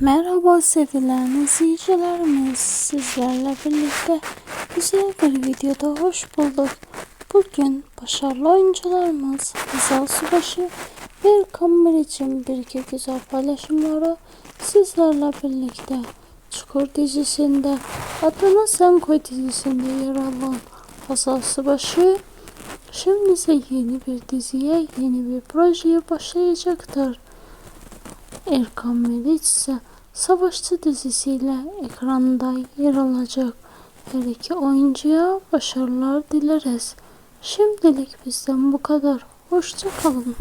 Merhaba sevilen izleyicilerimiz sizlerle birlikte güzel bir videoda hoş bulduk. Bugün başarılı oyuncularımız Hazal Subaşı ve Erkan Meriç'in bir iki güzel paylaşımları sizlerle birlikte Çukur dizisinde Adını Sen Koy dizisinde yer alan Hazal Subaşı şimdi ise yeni bir diziye yeni bir projeye başlayacaktır. Erkan Meriç ise Savaşçı dizisiyle ekranda yer alacak. Her iki oyuncuya başarılar dileriz. Şimdilik bizden bu kadar. Hoşçakalın.